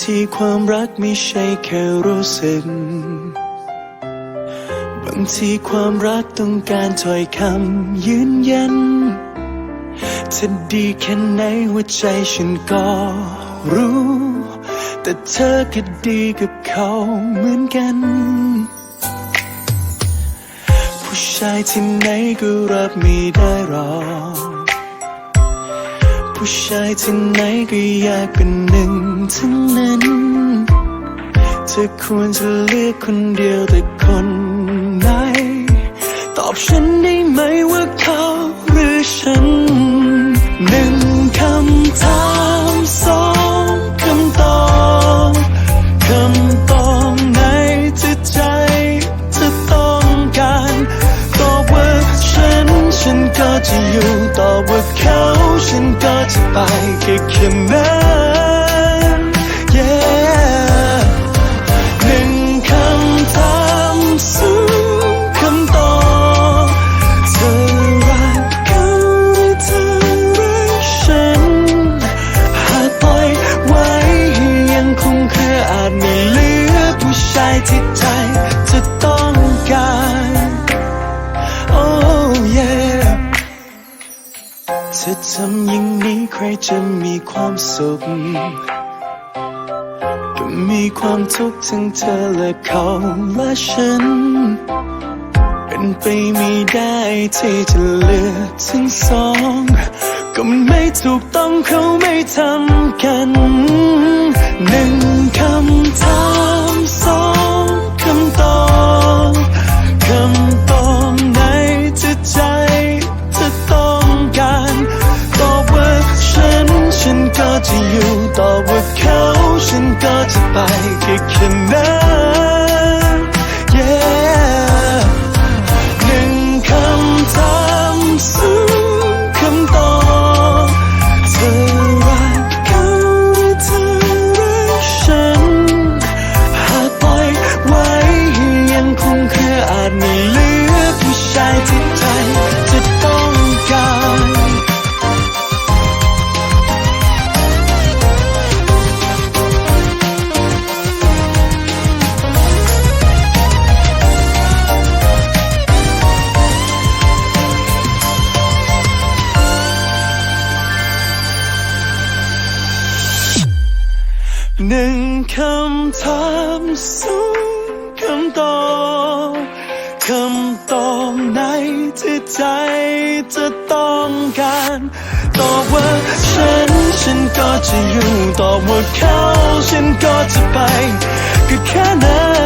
ทีความรักไม่ใช่แค่รู้สึก บางทีความรักต้องการถ้อยคำยืนยัน จะดีแค่ไหนหัวใจฉันก็รู้ แต่เธอก็ดีกับเขาเหมือนกัน ผู้ชายที่ไหนก็รับไม่ได้หรอกผู้ชายที่ไหนก็อยากเป็นหนึ่ง ทั้งนั้นเธอควรจะเลือกคนเดียวแต่คนไหน ตอบฉันได้ไหมว่าเขาหรือฉันหนึ่งคำถามสองคำตอบคำตอบไหนที่ใจเธอต้องการตอบว่าฉันฉันก็จะอยู่ตอบว่าเขาฉันก็จะไปแค่แค่นั้น เธอทำอย่างนี้ใครจะมีความสุข ก็มีความทุกข์ทั้งเธอและเขาและฉัน เป็นไปไม่ได้ที่จะเลือกทั้งสอง ก็มันไม่ถูกต้องเขาไม่ทำกัน ฉันก็จะไปแค่แค่นั้น หนึ่งคำถามสองคำตอบคำตอบไหนที่ใจจะต้องการ ตอบว่าฉัน ฉันก็จะอยู่ ตอบว่าเขา ฉันก็จะไป ก็แค่นั้น